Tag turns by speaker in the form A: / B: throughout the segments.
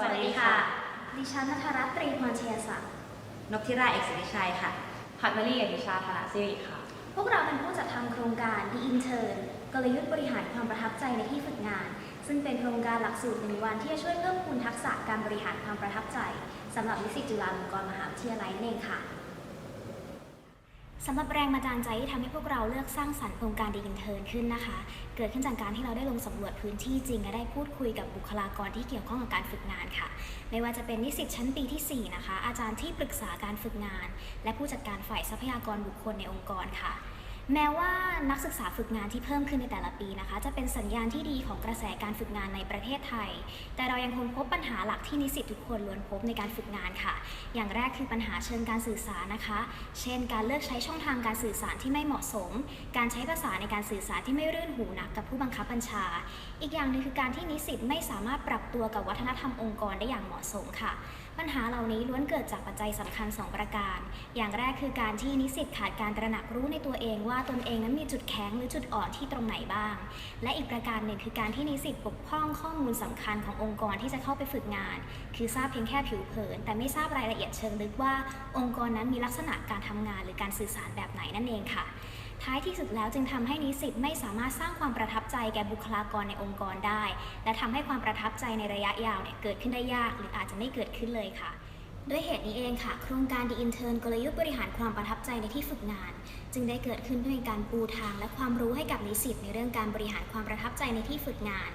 A: สวัสดีค่ะ
B: ดิฉันนัทรัตน์ตรีพรเชียศักดิ์
A: นกทิราเอกสิริชัยค่ะ
C: พัฒนารีเอวิชาธนาสิริค่ะ
B: พวกเราเป็นผู้จัดทำโครงการ The Intern กลยุทธ์บริหารความประทับใจในที่ฝึกงาน ซึ่งเป็นโครงการหลักสูตรหนึ่งวันที่จะช่วยเพิ่มพูนทักษะการบริหารความประทับใจสำหรับนิสิตจุฬาลงกรณ์มหาวิทยาลัยนั่นเองค่ะ สำหรับแรงบันดาลใจที่ทำให้พวกเราเลือกสร้างสรรค์โครงการ The Intern ขึ้นนะคะ เกิดขึ้นจากการที่เราได้ลงสำรวจพื้นที่จริง และได้พูดคุยกับบุคลากรที่เกี่ยวข้องกับการฝึกงานค่ะ ไม่ว่าจะเป็นนิสิตชั้นปีที่ 4 นะคะ อาจารย์ที่ปรึกษาการฝึกงาน และผู้จัดการฝ่ายทรัพยากรบุคคลในองค์กรค่ะ แม้ว่านักศึกษาฝึกงานที่เพิ่มขึ้นในแต่ละปีนะคะ จะเป็นสัญญาณที่ดีของกระแสการฝึกงานในประเทศไทย แต่เรายังคงพบปัญหาหลักที่นิสิตทุกคนล้วนพบในการฝึกงานค่ะ อย่างแรกคือปัญหาเชิงการสื่อสารนะคะ เช่น การเลือกใช้ช่องทางการสื่อสารที่ไม่เหมาะสม การใช้ภาษาในการสื่อสารที่ไม่รื่นหูนักกับผู้บังคับบัญชา อีกอย่างหนึงคือการที่นิสิตไม่สามารถปรับตัวกับวัฒนธรรมองค์กรได้อย่างเหมาะสมค่ะ ปัญหาเหล่านี้ล้วนเกิดจากปัจจัยสำคัญ 2 ประการ อย่างแรกคือการที่นิสิตขาดการตระหนักรู้ในตัวเองว่าตนเองนั้นมีจุดแข็งหรือจุดอ่อนที่ตรงไหนบ้าง และอีกประการหนึ่งคือการที่นิสิตปกป้องข้อมูลสำคัญขององค์กรที่จะเข้าไปฝึกงาน คือทราบเพียงแค่ผิวเผิน แต่ไม่ทราบรายละเอียดเชิงลึกว่า องค์กรนั้นมีลักษณะการทำงาน หรือการสื่อสารแบบไหนนั่นเองค่ะ ท้ายที่สุดแล้วจึงทำให้นิสิตไม่สามารถสร้างความประทับใจแก่บุคลากรในองค์กรได้ และทำให้ความประทับใจในระยะยาวเนี่ยเกิดขึ้นได้ยาก หรืออาจจะไม่เกิดขึ้นเลยค่ะ ด้วยเหตุนี้เองค่ะ โครงการ The Intern กลยุทธ์บริหารความประทับใจในที่ฝึกงาน จึงได้เกิดขึ้นด้วยการปูทางและความรู้ให้กับนิสิตในเรื่องการบริหารความประทับใจในที่ฝึกงาน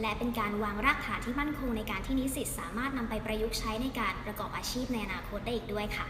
B: และเป็นการวางรากฐานที่มั่นคงในการที่นิสิตสามารถนำไปประยุกต์ใช้ในการประกอบอาชีพในอนาคตได้อีกด้วยค่ะ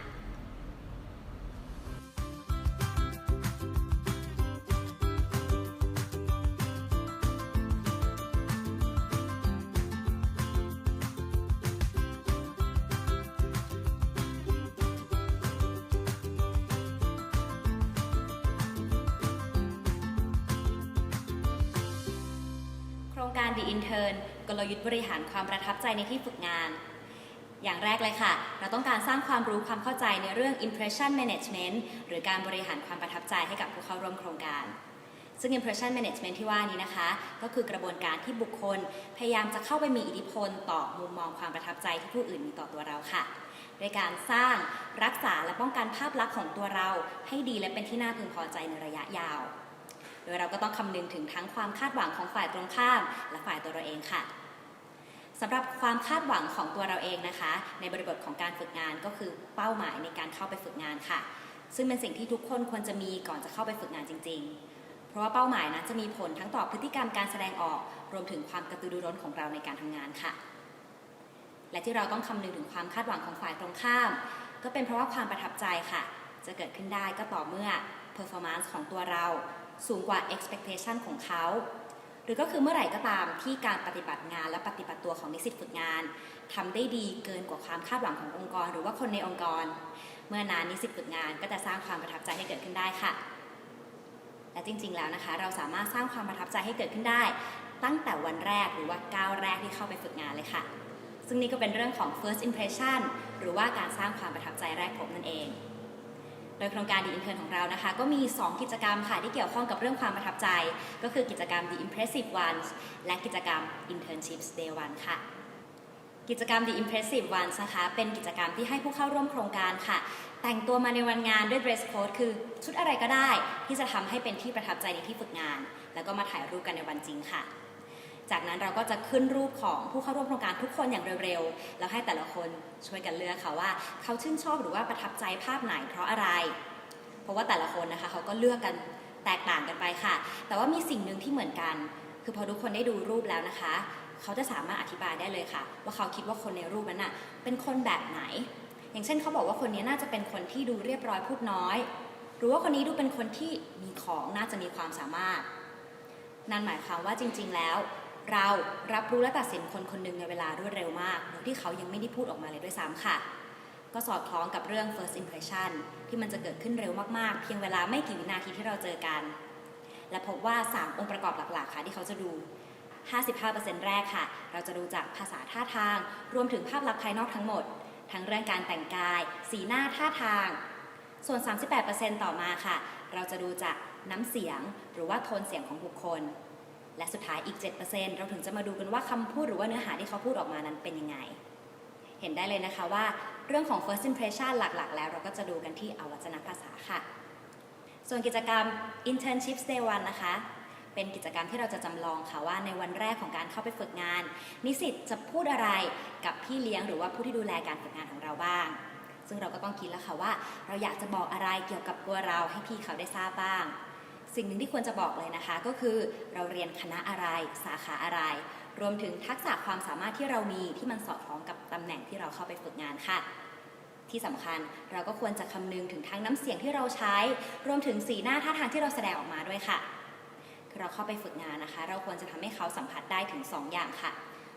A: บริหารความประทับใจในที่ฝึกงาน อย่างแรกเลยค่ะ เราต้องการสร้างความรู้ความเข้าใจในเรื่อง impression management หรือการบริหารความประทับใจให้กับผู้เข้าร่วมโครงการซึ่ง impression management ที่ว่านี้นะคะ ก็คือกระบวนการที่บุคคล พยายามจะเข้าไปมีอิทธิพลต่อมุมมองความประทับใจที่ผู้อื่นมีต่อตัวเราค่ะโดยการสร้างรักษาและป้องกันภาพลักษณ์ของตัวเรา ให้ดีและเป็นที่น่าพึงพอใจในระยะยาว โดยเราก็ต้องคำนึงถึงทั้งความคาดหวังของฝ่ายตรงข้าม และฝ่ายตัวเราเองค่ะ สำหรับความคาดหวังของตัวเราเองนะคะ ในบริบทของการฝึกงานก็คือเป้าหมายในการเข้าไปฝึกงานค่ะ ซึ่งเป็นสิ่งที่ทุกคนควรจะมีก่อนจะเข้าไปฝึกงานจริง ๆ เพราะว่าเป้าหมายนั้นจะมีผลทั้งต่อพฤติกรรมการแสดงออก รวมถึงความกระตือรือร้นของเราในการทำงานค่ะ และที่เราต้องคำนึงถึงความคาดหวังของฝ่ายตรงข้าม ก็เป็นเพราะว่าความประทับใจค่ะ จะเกิดขึ้นได้ก็ต่อเมื่อ performance ของตัวเรา สูงกว่า expectation ของเขา รือก็คือเมื่อไหร่ก็ตามที่การปฏิบัติงานและปฏิบัติตัวของนิสิตฝึกงานทำได้ดีเกินกว่าความคาดหวังขององค์กร หรือว่าคนในองค์กร เมื่อนานนิสิตฝึกงานก็จะสร้างความประทับใจให้เกิดขึ้นได้ค่ะ และจริง ๆ แล้วนะคะ เราสามารถสร้างความประทับใจให้เกิดขึ้นได้ ตั้งแต่วันแรกหรือว่าก้าวแรกที่เข้าไปฝึกงานเลยค่ะ ซึ่งนี่ก็เป็นเรื่องของ first impression หรือว่าการสร้างความประทับใจแรกพบนั่นเอง โดยโครงการ The Intern ของเรานะคะ ก็มี 2 กิจกรรมค่ะ ที่เกี่ยวข้องกับเรื่องความประทับใจ ก็คือกิจกรรม The Impressive Ones และกิจกรรม Internships Day 1ค่ะกิจกรรม The Impressive Ones นะคะ เป็นกิจกรรมที่ให้ผู้เข้าร่วมโครงการค่ะ แต่งตัวมาในวันงานด้วย dress code คือชุดอะไรก็ได้ ที่จะทำให้เป็นที่ประทับใจในที่ฝึกงาน แล้วก็มาถ่ายรูปกันในวันจริงค่ะ จากนั้นเราก็จะขึ้นรูปของผู้เข้าร่วมโครงการทุกคนอย่างเร็วๆ แล้วให้แต่ละคนช่วยกันเลือกค่ะว่า เขาชื่นชอบหรือว่าประทับใจภาพไหนเพราะอะไร เพราะว่าแต่ละคนนะคะเขาก็เลือกกันแตกต่างกันไปค่ะ แต่ว่ามีสิ่งหนึ่งที่เหมือนกัน คือพอทุกคนได้ดูรูปแล้วนะคะ เขาจะสามารถอธิบายได้เลยค่ะ ว่าเขาคิดว่าคนในรูปนั้นน่ะเป็นคนแบบไหน อย่างเช่นเขาบอกว่าคนนี้น่าจะเป็นคนที่ดูเรียบร้อยพูดน้อย หรือว่าคนนี้ดูเป็นคนที่มีของน่าจะมีความสามารถ นั่นหมายความว่าจริง ๆ แล้ว เรารับรู้และตัดสินคนคนหนึ่งในเวลารวดเร็วมากโดยที่เขายังไม่ได้พูดออกมาเลยด้วยซ้ำค่ะ ก็สอดคล้องกับเรื่อง first impression ที่มันจะเกิดขึ้นเร็วมากๆ เพียงเวลาไม่กี่วินาทีที่เราเจอกัน และพบว่า 3 องค์ประกอบหลักๆ ค่ะที่เขาจะดู 55%แรกค่ะ เราจะดูจากภาษาท่าทาง รวมถึงภาพลักษณ์ภายนอกทั้งหมด ทั้งเรื่องการแต่งกาย สีหน้าท่าทาง ส่วน 38%ต่อมาค่ะ เราจะดูจากน้ำเสียง หรือว่าโทนเสียงของบุคคล และสุดท้ายอีก 7%เราถึงจะมาดูกันว่าคำพูดหรือว่าเนื้อหาที่เขาพูดออกมานั้นเป็นยังไง เห็นได้เลยนะคะว่าเรื่องของ first impression หลักๆ แล้วเราก็จะดูกันที่อวัจนภาษาค่ะ ส่วนกิจกรรม internship day one นะคะเป็นกิจกรรมที่เราจะจำลองค่ะว่าในวันแรกของการเข้าไปฝึกงาน นิสิตจะพูดอะไรกับพี่เลี้ยงหรือว่าผู้ที่ดูแลการฝึกงานของเราบ้าง ซึ่งเราก็ต้องคิดแล้วค่ะว่า เราอยากจะบอกอะไรเกี่ยวกับตัวเราให้พี่เขาได้ทราบบ้าง สิ่งหนึ่งที่ควรจะบอกเลยนะคะ ก็คือเราเรียนคณะอะไร สาขาอะไร รวมถึงทักษะความสามารถที่เรามีที่มันสอดคล้องกับตำแหน่งที่เราเข้าไปฝึกงานค่ะ ที่สำคัญเราก็ควรจะคำนึงถึงทั้งน้ำเสียงที่เราใช้ รวมถึงสีหน้าท่าทางที่เราแสดงออกมาด้วยค่ะคือเราเข้าไปฝึกงานนะคะ เราควรจะทำให้เขาสัมผัสได้ถึงสองอย่างค่ะ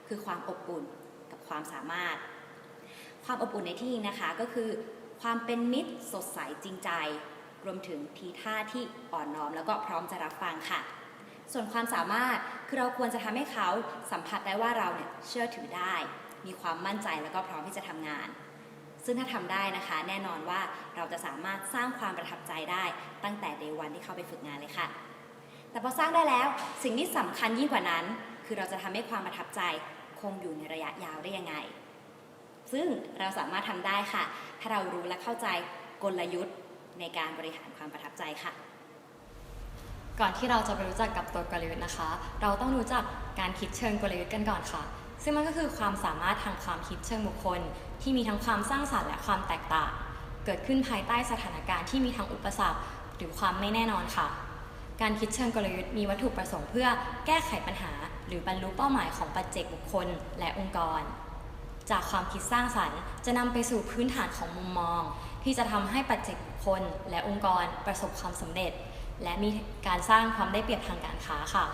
A: คือความอบอุ่นกับความสามารถ ความอบอุ่นในที่นี้นะคะก็คือ ความเป็นมิตรสดใสจริงใจ รวมถึงทีท่าที่อ่อนน้อมแล้วก็พร้อมจะรับฟังค่ะ ส่วนความสามารถคือเราควรจะทำให้เขาสัมผัสได้ว่าเราเนี่ยเชื่อถือได้ มีความมั่นใจแล้วก็พร้อมที่จะทำงาน ซึ่งถ้าทำได้นะคะ แน่นอนว่าเราจะสามารถสร้างความประทับใจได้ตั้งแต่เดวันที่เข้าไปฝึกงานเลยค่ะ แต่พอสร้างได้แล้วสิ่งที่สำคัญยิ่งกว่านั้น คือเราจะทำให้ความประทับใจคงอยู่ในระยะยาวได้ยังไง ซึ่งเราสามารถทำได้ค่ะ ถ้าเรารู้และเข้าใจกลยุทธ์ ในการบริหารความประทับใจค่ะ
C: ก่อนที่เราจะไปรู้จักกับตัวกลยุทธ์นะคะ เราต้องรู้จักการคิดเชิงกลยุทธ์กันก่อนค่ะ ซึ่งมันก็คือความสามารถทางความคิดเชิงบุคคล ที่มีทั้งความสร้างสรรค์และความแตกต่าง เกิดขึ้นภายใต้สถานการณ์ที่มีทั้งอุปสรรคหรือความไม่แน่นอนค่ะ การคิดเชิงกลยุทธ์มีวัตถุประสงค์เพื่อแก้ไขปัญหา หรือบรรลุเป้าหมายของปัจเจกบุคคล และองค์กร จากความคิดสร้างสรรค์ จะนำไปสู่พื้นฐานของมุมมอง ที่จะทำให้ปัจเจกคคลและองค์กรประสบความสำเร็จ และมีการสร้างความได้เปรียบทางการค้าค่ะ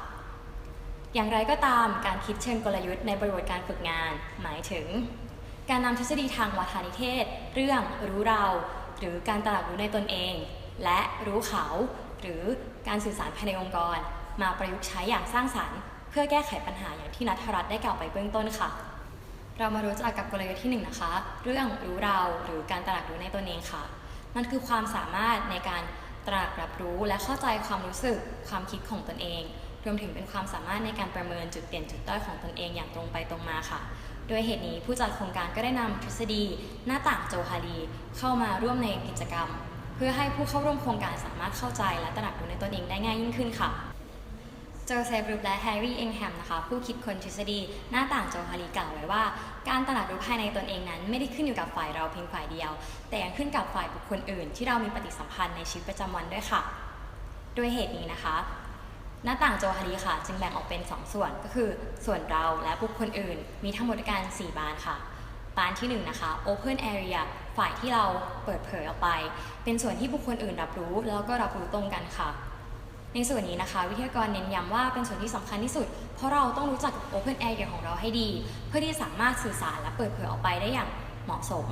C: อย่างไรก็ตามการคิดเชิงกลยุทธ์ในบริบทการฝึกงาน หมายถึง การนำทฤษฎีทางวัฒนิเทศ เรื่องรู้เรา หรือการตระหนักรู้ในตนเอง และรู้เขา หรือการสื่อสารภายในองค์กร มาประยุกต์ใช้อย่างสร้างสรรค์ เพื่อแก้ไขปัญหาอย่างที่นัทรัตน์ได้กล่าวไปเบื้องต้นค่ะ เรามารู้จักกับกลยุทธ์ที่หนึ่งนะคะ เรื่องรู้เราหรือการตระหนักรู้ในตนเองค่ะ มันคือความสามารถในการตระหนักรับรู้และเข้าใจความรู้สึกความคิดของตนเอง รวมถึงเป็นความสามารถในการประเมินจุดเด่นจุดด้อยของตนเองอย่างตรงไปตรงมาค่ะ โดยเหตุนี้ผู้จัดโครงการก็ได้นำทฤษฎี หน้าต่างโจฮารีเข้ามาร่วมในกิจกรรม เพื่อให้ผู้เข้าร่วมโครงการสามารถเข้าใจและตระหนักรู้ในตนเองได้ง่ายยิ่งขึ้นค่ะ โจเซฟรูปและแฮร์รี่เองแฮมนะคะผู้คิดคนทฤษฎีหน้าต่างโจฮารีกล่าวไว้ว่า การตระหนักรู้ภายในตนเองนั้น ไม่ได้ขึ้นอยู่กับฝ่ายเราเพียงฝ่ายเดียว แต่ยังขึ้นกับฝ่ายบุคคลอื่น ที่เรามีปฏิสัมพันธ์ในชีวิตประจำวันด้วยค่ะ ด้วยเหตุนี้นะคะ หน้าต่างโจฮารีค่ะ จึงแบ่งออกเป็น 2 ส่วนก็คือ ส่วนเราและบุคคลอื่น มีทั้งหมดกัน4บานค่ะบานที่ 1 นะคะ Open Area ฝ่ายที่เราเปิดเผยออกไป เป็นส่วนที่บุคคลอื่นรับรู้ แล้วก็รับรู้ตรงกันค่ะ ในส่วนนี้นะคะ วิทยากรเน้นย้ำว่าเป็นส่วนที่สำคัญที่สุด เพราะเราต้องรู้จัก Open a i r ของเราให้ดี เพื่อที่สามารถสื่อสารและเปิดเผยออกไปได้อย่างเหมาะสม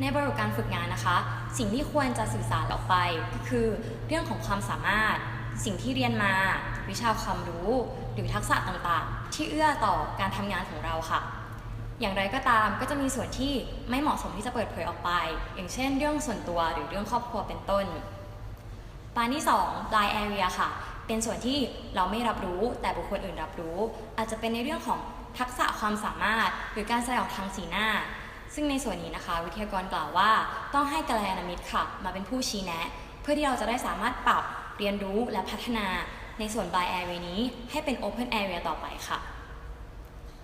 C: ในบริบทการฝึกงานนะคะ สิ่งที่ควรจะสื่อสารออกไปก็คือ เรื่องของความสามารถ สิ่งที่เรียนมา วิชาความรู้ หรือทักษะต่างๆ ที่เอื้อต่อการทำงานของเราค่ะอย่างไรก็ตามก็จะมีส่วนที่ไม่เหมาะสมที่จะเปิดเผยออกไป อย่างเช่น เรื่องส่วนตัวหรือเรื่องครอบครัวเป็นต้น ปานที่2 blind area ค่ะ เป็นส่วนที่เราไม่รับรู้แต่บุคคลอื่นรับรู้ อาจจะเป็นในเรื่องของทักษะความสามารถ หรือการแสดงออกทางสีหน้า ซึ่งในส่วนนี้นะคะ วิทยากรกล่าวว่าต้องให้กัลยาณมิตรค่ะ มาเป็นผู้ชี้แนะ เพื่อที่เราจะได้สามารถปรับเรียนรู้และพัฒนาในส่วน blind area นี้ให้เป็น open area ต่อไปค่ะ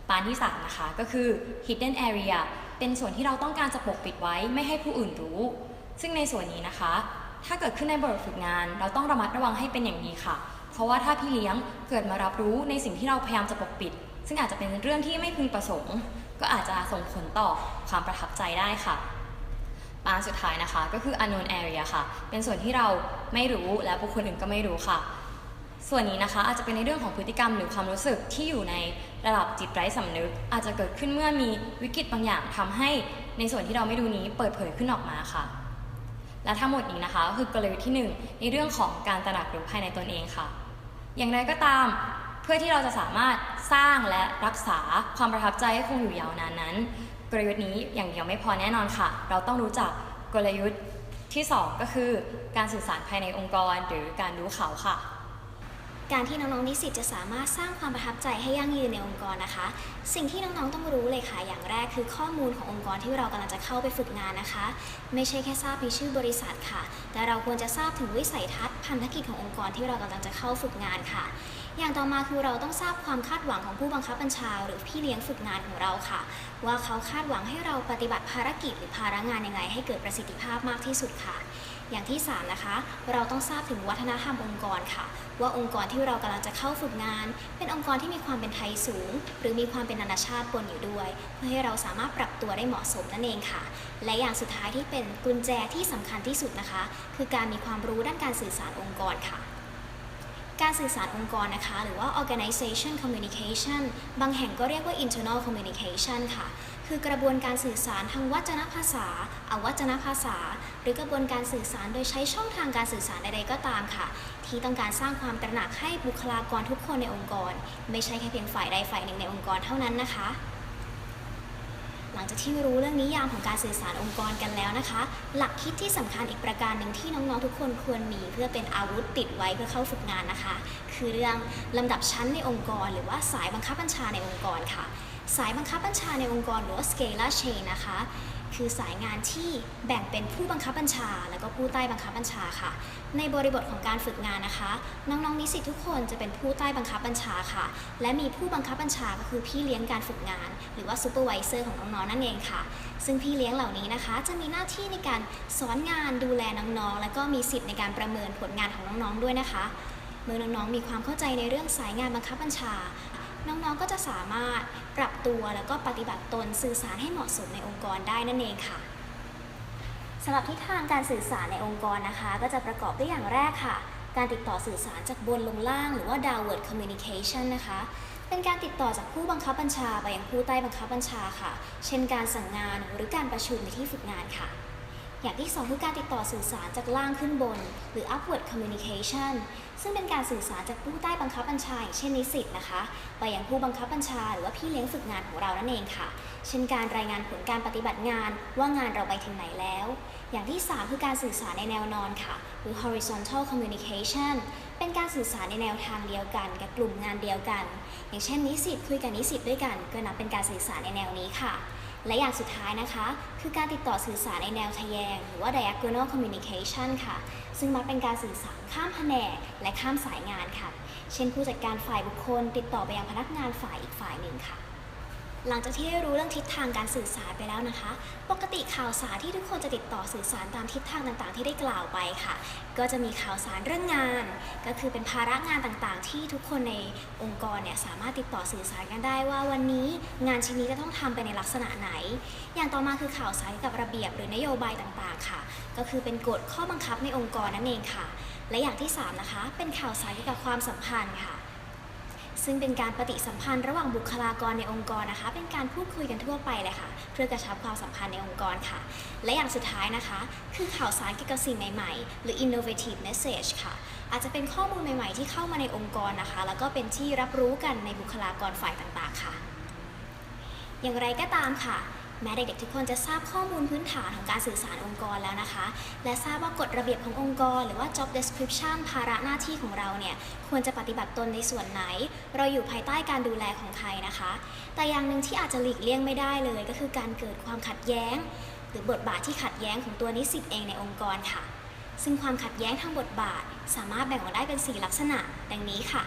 C: ปานที่3นะคะก็คือ hidden area เป็นส่วนที่เราต้องการจะปกปิดไว้ไม่ให้ผู้อื่นรู้ ซึ่งในส่วนนี้นะคะ ถ้าเกิดขึ้นในบทฝึกงาน เราต้องระมัดระวังให้เป็นอย่างดีค่ะ เพราะว่าถ้าพี่เลี้ยงเกิดมารับรู้ในสิ่งที่เราพยายามจะปกปิด ซึ่งอาจจะเป็นเรื่องที่ไม่พึงประสงค์ ก็อาจจะส่งผลต่อความประทับใจได้ค่ะปานสุดท้ายนะคะก็คือ unknown area ค่ะ เป็นส่วนที่เราไม่รู้และบุคคลอื่นก็ไม่รู้ค่ะ ส่วนนี้นะคะอาจจะเป็นในเรื่องของพฤติกรรมหรือความรู้สึกที่อยู่ในระดับจิตไร้สำนึก อาจจะเกิดขึ้นเมื่อมีวิกฤตบางอย่างทำให้ในส่วนที่เราไม่รู้นี้เปิดเผยขึ้นออกมาค่ะ และทั้งหมดนี้นะคะก็คือกลยุทธ์ที่ 1 ในเรื่องของการตระหนักรู้ภายในตนเองค่ะ อย่างไรก็ตามเพื่อที่เราจะสามารถสร้างและรักษาความประทับใจให้คงอยู่ยาวนานนั้น กลยุทธ์นี้อย่างเดียวไม่พอแน่นอนค่ะ เราต้องรู้จักกลยุทธ์ที่ 2 ก็คือ การสื่อสารภายในองค์กร หรือการรู้เขาค่ะ
B: การที่น้องๆนิสิตจะสามารถสร้างความประทับใจให้ยั่งยืนในองค์กรนะคะ สิ่งที่น้องๆต้องรู้เลยค่ะ อย่างแรกคือข้อมูลขององค์กรที่เรากำลังจะเข้าไปฝึกงานนะคะ ไม่ใช่แค่ทราบมีชื่อบริษัทค่ะ แต่เราควรจะทราบถึงวิสัยทัศน์พันธกิจขององค์กรที่เรากำลังจะเข้าฝึกงานค่ะ อย่างต่อมาคือเราต้องทราบความคาดหวังของผู้บังคับบัญชา หรือพี่เลี้ยงฝึกงานของเราค่ะ ว่าเขาคาดหวังให้เราปฏิบัติภารกิจหรือภาระงานยังไงให้เกิดประสิทธิภาพมากที่สุดค่ะ อย่างที่สามนะคะ เราต้องทราบถึงวัฒนธรรมองค์กรค่ะ ว่าองค์กรที่เรากำลังจะเข้าฝึกงาน เป็นองค์กรที่มีความเป็นไทยสูง หรือมีความเป็นนานาชาติปนอยู่ด้วย เพื่อให้เราสามารถปรับตัวได้เหมาะสมนั่นเองค่ะ และอย่างสุดท้ายที่เป็นกุญแจที่สำคัญที่สุดนะคะ คือการมีความรู้ด้านการสื่อสารองค์กรค่ะการสื่อสารองค์กรนะคะ หรือว่า organization communication บางแห่งก็เรียกว่า internal communication ค่ะ คือกระบวนการสื่อสารทางวัจนภาษา อวัจนภาษา รือกระบวนการสื่อสารโดยใช้ช่องทางการสื่อสารใดๆก็ตามค่ะ ที่ต้องการสร้างความตระหนักให้บุคลากรทุกคนในองค์กร ไม่ใช่แค่เพียงฝ่ายใดฝ่ายหนึ่งในองค์กรเท่านั้นนะคะ หลังจากที่รู้เรื่องนิยามของการสื่อสารองค์กรกันแล้วนะคะ หลักคิดที่สำคัญอีกประการหนึ่งที่น้องๆทุกคนควรมี เพื่อเป็นอาวุธติดไว้เพื่อเข้าฝึกงานนะคะ คือเรื่องลำดับชั้นในองค์กร หรือว่าสายบังคับบัญชาในองค์กรค่ะสายบังคับบัญชาในองค์กรหรือว่า scalar chain นะคะ คือสายงานที่แบ่งเป็นผู้บังคับบัญชา แล้วก็ผู้ใต้บังคับบัญชาค่ะ ในบริบทของการฝึกงานนะคะ น้องๆนิสิตทุกคนจะเป็นผู้ใต้บังคับบัญชาค่ะ และมีผู้บังคับบัญชาก็คือพี่เลี้ยงการฝึกงาน หรือว่าซูเปอร์วิเซอร์ของน้องๆนั่นเองค่ะ ซึ่งพี่เลี้ยงเหล่านี้นะคะ จะมีหน้าที่ในการสอนงานดูแลน้องๆและก็มีสิทธิ์ในการประเมินผลงานของน้องๆด้วยนะคะเมื่อน้องๆมีความเข้าใจในเรื่องสายงานบังคับบัญชา น้องๆก็จะสามารถปรับตัวแล้วก็ปฏิบัติตนสื่อสารให้เหมาะสมในองค์กรได้นั่นเองค่ะสำหรับทิศทางการสื่อสารในองค์กรนะคะ ก็จะประกอบด้วยอย่างแรกค่ะ การติดต่อสื่อสารจากบนลงล่าง หรือว่า downward communication นะคะ เป็นการติดต่อจากผู้บังคับบัญชาไปยังผู้ใต้บังคับบัญชาค่ะ เช่นการสั่งงานหรือการประชุมในที่ฝึกงานค่ะ อย่างที่สองคือการติดต่อสื่อสารจากล่างขึ้นบน หรือ upward communication ซึ่งเป็นการสื่อสารจากผู้ใต้บังคับบัญชาเช่นนิสิตนะคะ ไปยังผู้บังคับบัญชา หรือว่าพี่เลี้ยงฝึกงานของเรานั่นเองค่ะ เช่นการรายงานผลการปฏิบัติงานว่างานเราไปถึงไหนแล้ว อย่างที่ 3 คือการสื่อสารในแนวนอนค่ะ หรือ horizontal communication เป็นการสื่อสารในแนวทางเดียวกัน กับกลุ่มงานเดียวกัน อย่างเช่นนิสิตคุยกับนิสิตด้วยกัน ก็นับเป็นการสื่อสารในแนวนี้ค่ะ และอย่างสุดท้ายนะคะ คือการติดต่อสื่อสารในแนวทะแยง หรือว่า diagonal communication ค่ะ ซึ่งมักเป็นการสื่อสารข้ามแผนกและข้ามสายงานค่ะ เช่นผู้จัดการฝ่ายบุคคล ติดต่อไปยังพนักงานฝ่ายอีกฝ่ายหนึ่งค่ะ หลังจากที่ได้รู้เรื่องทิศทางการสื่อสารไปแล้วนะคะ ปกติข่าวสารที่ทุกคนจะติดต่อสื่อสารตามทิศทางต่างๆ ที่ได้กล่าวไปค่ะ ก็จะมีข่าวสารเรื่องงาน ก็คือเป็นภาระงานต่างๆ ที่ทุกคนในองค์กรเนี่ยสามารถติดต่อสื่อสารกันได้ว่าวันนี้งานชิ้นนี้จะต้องทำไปในลักษณะไหน อย่างต่อมาคือข่าวสารเกี่ยวกับระเบียบหรือนโยบายต่างๆ ค่ะ ก็คือเป็นกฎข้อบังคับในองค์กรนั่นเองค่ะ และอย่างที่สามนะคะ เป็นข่าวสารเกี่ยวกับความสัมพันธ์ค่ะ ซึ่งเป็นการปฏิสัมพันธ์ระหว่างบุคลากรในองค์กรนะคะ เป็นการพูดคุยกันทั่วไปเลยค่ะ เพื่อกระชับความสัมพันธ์ในองค์กรค่ะ และอย่างสุดท้ายนะคะ คือข่าวสารเกี่ยวกับสิ่งใหม่ๆ หรือ innovative message ค่ะ อาจจะเป็นข้อมูลใหม่ๆ ที่เข้ามาในองค์กรนะคะ แล้วก็เป็นที่รับรู้กันในบุคลากรฝ่ายต่างๆ ค่ะ อย่างไรก็ตามค่ะ แม้เด็กๆทุกคนจะทราบข้อมูลพื้นฐานของการสื่อสารองค์กรแล้วนะคะ และทราบว่ากฎระเบียบขององค์กร หรือว่า job description ภาระหน้าที่ของเราเนี่ยควรจะปฏิบัติตนในส่วนไหน เราอยู่ภายใต้การดูแลของใครนะคะ แต่อย่างหนึ่งที่อาจจะหลีกเลี่ยงไม่ได้เลย ก็คือการเกิดความขัดแย้ง หรือบทบาทที่ขัดแย้งของตัวนิสิตเองในองค์กรค่ะ ซึ่งความขัดแย้งทางบทบาท สามารถแบ่งออกได้เป็น 4 ลักษณะ ดังนี้ค่ะ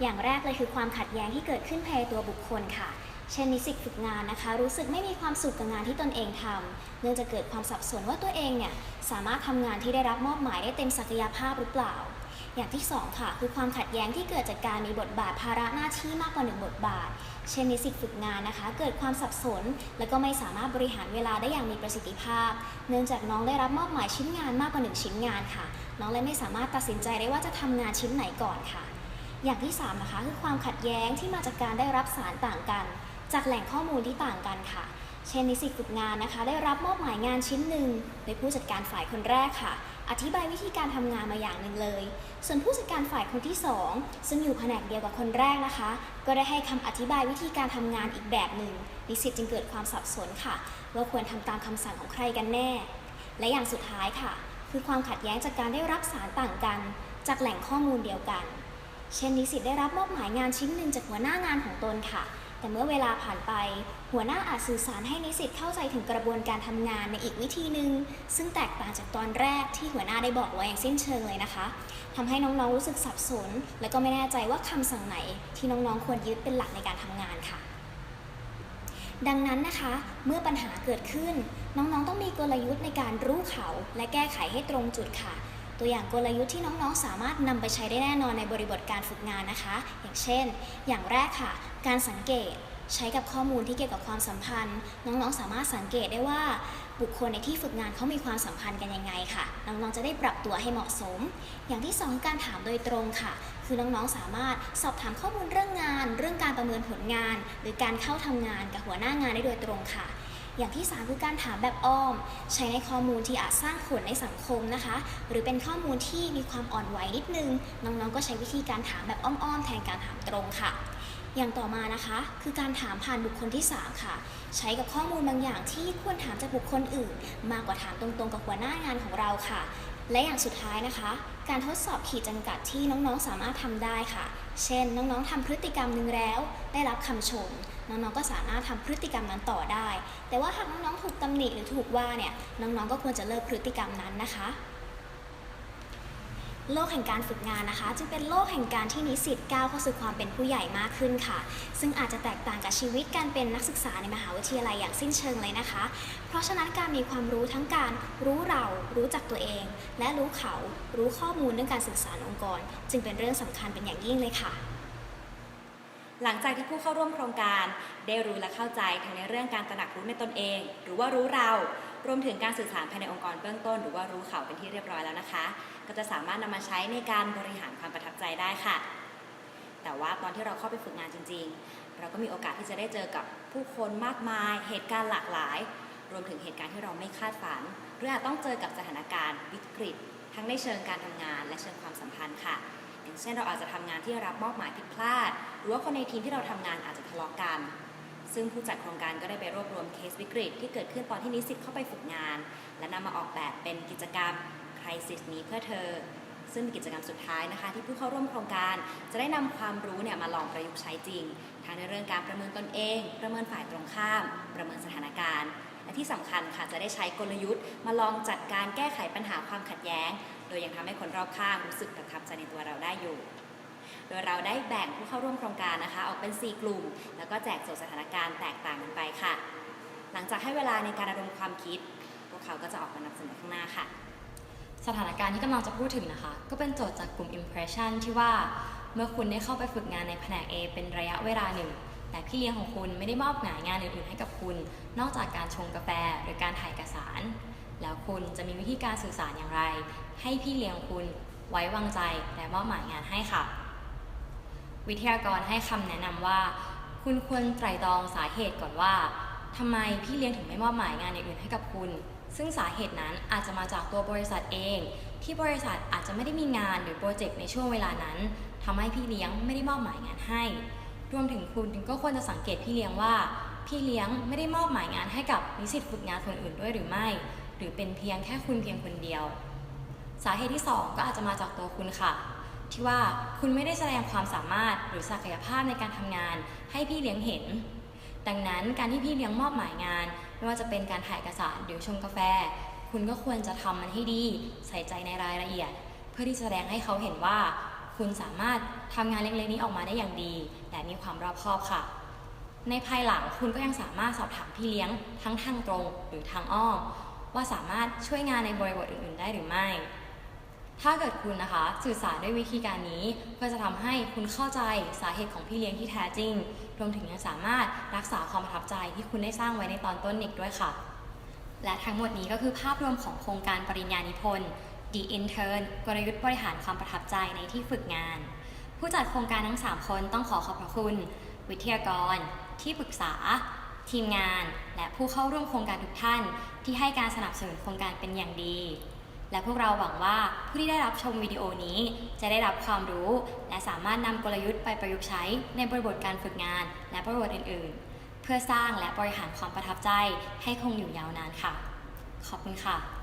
B: อย่างแรกเลยคือความขัดแย้งที่เกิดขึ้นภายในตัวบุคคลค่ะ เช่นนิสิตฝึกงานนะคะ รู้สึกไม่มีความสุขกับงานที่ตนเองทำเนื่องจากเกิดความสับสนว่าตัวเองเนี่ยสามารถทำงานที่ได้รับมอบหมายได้เต็มศักยภาพหรือเปล่า อย่างที่สองค่ะ คือความขัดแย้งที่เกิดจากการมีบทบาทภาระหน้าที่มากกว่าหนึ่งบทบาท เช่นนิสิตฝึกงานนะคะ เกิดความสับสน และก็ไม่สามารถบริหารเวลาได้อย่างมีประสิทธิภาพ เนื่องจากน้องได้รับมอบหมายชิ้นงานมากกว่าหนึ่งชิ้นงานค่ะ น้องเลยไม่สามารถตัดสินใจได้ว่าจะทำงานชิ้นไหนก่อนค่ะอย่างที่สามนะคะคือความขัดแย้งที่มาจากการได้รับสารต่างกัน จากแหล่งข้อมูลที่ต่างกันค่ะ เช่นนิสิตฝึกงานนะคะ ได้รับมอบหมายงานชิ้นหนึ่งโดยผู้จัดการฝ่ายคนแรกค่ะ อธิบายวิธีการทำงานมาอย่างหนึ่งเลย ส่วนผู้จัดการฝ่ายคนที่สองซึ่งอยู่แผนกเดียวกับคนแรกนะคะ ก็ได้ให้คำอธิบายวิธีการทำงานอีกแบบหนึ่งนิสิตจึงเกิดความสับสนค่ะ ว่าควรทำตามคำสั่งของใครกันแน่ และอย่างสุดท้ายค่ะ คือความขัดแย้งจากการได้รับสารต่างกัน จากแหล่งข้อมูลเดียวกัน เช่นนิสิตได้รับมอบหมายงานชิ้นหนึ่งจากหัวหน้างานของตนค่ะ แต่เมื่อเวลาผ่านไป หัวหน้าอาจสื่อสารให้นิสิตเข้าใจถึงกระบวนการทำงานในอีกวิธีหนึ่งซึ่งแตกต่างจากตอนแรกที่หัวหน้าได้บอกไว้อย่างสิ้นเชิงเลยนะคะทำให้น้องๆรู้สึกสับสน และก็ไม่แน่ใจว่าคำสั่งไหนที่น้องๆควรยึดเป็นหลักในการทำงานค่ะ ดังนั้นนะคะ เมื่อปัญหาเกิดขึ้น น้องๆต้องมีกลยุทธ์ในการรู้เขาและแก้ไขให้ตรงจุดค่ะ ตัวอย่างกลยุทธ์ที่น้องๆ สามารถนำไปใช้ได้แน่นอนในบริบทการฝึกงานนะคะ อย่างเช่น อย่างแรกค่ะ การสังเกตใช้กับข้อมูลที่เกี่ยวกับความสัมพันธ์ น้องๆ สามารถสังเกตได้ว่าบุคคลในที่ฝึกงานเขามีความสัมพันธ์กันยังไงค่ะ น้องๆ จะได้ปรับตัวให้เหมาะสม อย่างที่สองการถามโดยตรงค่ะ คือน้องๆ สามารถสอบถามข้อมูลเรื่องงาน เรื่องการประเมินผลงาน หรือการเข้าทำงานกับหัวหน้างานได้โดยตรงค่ะ อย่างที่ 3 คือการถามแบบอ้อม ใช้ในข้อมูลที่อาจสร้างผลในสังคมนะคะ หรือเป็นข้อมูลที่มีความอ่อนไหวนิดนึง น้องๆ ก็ใช้วิธีการถามแบบอ้อมๆ แทนการถามตรงค่ะ อย่างต่อมานะคะ คือการถามผ่านบุคคลที่ 3 ค่ะ ใช้กับข้อมูลบางอย่างที่ควรถามจากบุคคลอื่น มากกว่าถามตรงๆ กับหัวหน้างานของเราค่ะ และอย่างสุดท้ายนะคะ การทดสอบขีดจำกัดที่น้องๆ สามารถทำได้ค่ะ เช่น น้องๆทำพฤติกรรมหนึ่งแล้ว ได้รับคำชม น้องๆ ก็สามารถทำพฤติกรรมนั้นต่อได้ แต่ว่าหากน้องๆ ถูกตำหนิหรือถูกว่าเนี่ย น้องๆ ก็ควรจะเลิกพฤติกรรมนั้นนะคะ โลกแห่งการฝึกงานนะคะ จึงเป็นโลกแห่งการที่นิสิตก้าวเข้าสู่ความเป็นผู้ใหญ่มากขึ้นค่ะ ซึ่งอาจจะแตกต่างกับชีวิตการเป็นนักศึกษาในมหาวิทยาลัยอย่างสิ้นเชิงเลยนะคะ เพราะฉะนั้นการมีความรู้ทั้งการรู้เรา รู้จักตัวเอง และรู้เขารู้ข้อมูลเรื่องการสื่อสารองค์กร จึงเป็นเรื่องสำคัญเป็นอย่างยิ่งเลยค่ะ
A: หลังจากที่ผู้เข้าร่วมโครงการ ได้รู้และเข้าใจทั้งในเรื่องการตระหนักรู้ในตนเอง หรือว่ารู้เรา รวมถึงการสื่อสารภายในองค์กรเบื้องต้น หรือว่ารู้เขาเป็นที่เรียบร้อยแล้วนะคะ ก็จะสามารถนำมาใช้ในการบริหารความประทับใจได้ค่ะ แต่ว่าตอนที่เราเข้าไปฝึกงานจริง ๆ เราก็มีโอกาสที่จะได้เจอกับผู้คนมากมาย เหตุการณ์หลากหลาย รวมถึงเหตุการณ์ที่เราไม่คาดฝัน หรืออาจต้องเจอกับสถานการณ์วิกฤต ทั้งในเชิงการทำงาน และเชิงความสัมพันธ์ค่ะอย่างเช่นเราอาจจะทำงานที่รับมอบหมายผิดพลาด หรือว่าคนในทีมที่เราทำงานอาจจะทะเลาะกัน ซึ่งผู้จัดโครงการก็ได้ไปรวบรวมเคสวิกฤต ที่เกิดขึ้นตอนที่นิสิตเข้าไปฝึกงาน และนำมาออกแบบเป็นกิจกรรม Crisis นี้เพื่อเธอ ซึ่งเป็นกิจกรรมสุดท้ายนะคะ ที่ผู้เข้าร่วมโครงการ จะได้นำความรู้เนี่ยมาลองประยุกต์ใช้จริง ทั้งในเรื่องการประเมินตนเอง ประเมินฝ่ายตรงข้าม ประเมินสถานการณ์ และที่สำคัญค่ะจะได้ใช้กลยุทธ์ มาลองจัดการแก้ไขปัญหาความขัดแย้ง โดยยังทำให้คนรอบข้างรู้สึกประทับใจในตัวเราได้อยู่ โดยเราได้แบ่งผู้เข้าร่วมโครงการนะคะ ออกเป็น 4 กลุ่ม แล้วก็แจกโจทย์สถานการณ์แตกต่างกันไปค่ะ หลังจากให้เวลาในการระดมความคิด พวกเขาก็จะออกมานำเสนอข้างหน้าค่ะ
C: สถานการณ์ที่กำลังจะพูดถึงนะคะ ก็เป็นโจทย์จากกลุ่ม Impression ที่ว่า เมื่อคุณได้เข้าไปฝึกงานในแผนก A เป็นระยะเวลาหนึ่งแต่พี่เลี้ยงของคุณไม่ได้มอบหมายงานอื่นๆให้กับคุณ นอกจากการชงกาแฟหรือการถ่ายเอกสาร แล้วคุณจะมีวิธีการสื่อสารอย่างไร ให้พี่เลี้ยงคุณไว้วางใจและมอบหมายงานให้ค่ะ วิทยากรให้คำแนะนำว่า คุณควรไตร่ตรองสาเหตุก่อนว่าทำไมพี่เลี้ยงถึงไม่มอบหมายงานอย่างอื่นให้กับคุณ ซึ่งสาเหตุนั้นอาจจะมาจากตัวบริษัทเอง ที่บริษัทอาจจะไม่ได้มีงานหรือโปรเจกต์ในช่วงเวลานั้นทำให้พี่เลี้ยงไม่ได้มอบหมายงานให้ รวมถึงคุณก็ควรจะสังเกตพี่เลี้ยงว่า พี่เลี้ยงไม่ได้มอบหมายงานให้กับนิสิตฝึกงานคนอื่นด้วยหรือไม่ หรือเป็นเพียงแค่คุณเพียงคนเดียว สาเหตุที่สองก็อาจจะมาจากตัวคุณค่ะ ที่ว่าคุณไม่ได้แสดงความสามารถหรือศักยภาพในการทำงาน ให้พี่เลี้ยงเห็น ดังนั้นการที่พี่เลี้ยงมอบหมายงาน ไม่ว่าจะเป็นการถ่ายเอกสารหรือชงกาแฟ คุณก็ควรจะทำมันให้ดี ใส่ใจในรายละเอียด เพื่อที่จะแสดงให้เขาเห็นว่า คุณสามารถทำงานเล็กๆนี้ออกมาได้อย่างดี และมีความรอบคอบค่ะในภายหลังคุณก็ยังสามารถสอบถามพี่เลี้ยงทั้งทางตรงหรือทางอ้อมว่าสามารถช่วยงานในบริบทอื่น ๆ ได้หรือไม่ ถ้าเกิดคุณนะคะสื่อสารด้วยวิธีการนี้ก็จะทำให้คุณเข้าใจสาเหตุของพี่เลี้ยงที่แท้จริง รวมถึงยังสามารถรักษาความประทับใจที่คุณได้สร้างไว้ในตอนต้นอีกด้วยค่ะ และทั้งหมดนี้ก็คือภาพรวมของโครงการปริญญานิพนธ์ The Intern กลยุทธ์บริหารความประทับใจในที่ฝึกงาน ผู้จัดโครงการทั้ง 3 คนต้องขอขอบพระคุณ วิทยากร ที่ปรึกษา ทีมงาน และผู้เข้าร่วมโครงการทุกท่าน ที่ให้การสนับสนุนโครงการเป็นอย่างดี และพวกเราหวังว่าผู้ที่ได้รับชมวิดีโอนี้ จะได้รับความรู้ และสามารถนำกลยุทธ์ไปประยุกต์ใช้ในบริบทการฝึกงาน และบริบทอื่น ๆ เพื่อสร้างและบริหารความประทับใจให้คงอยู่ยาวนานค่ะ ขอบคุณค่ะ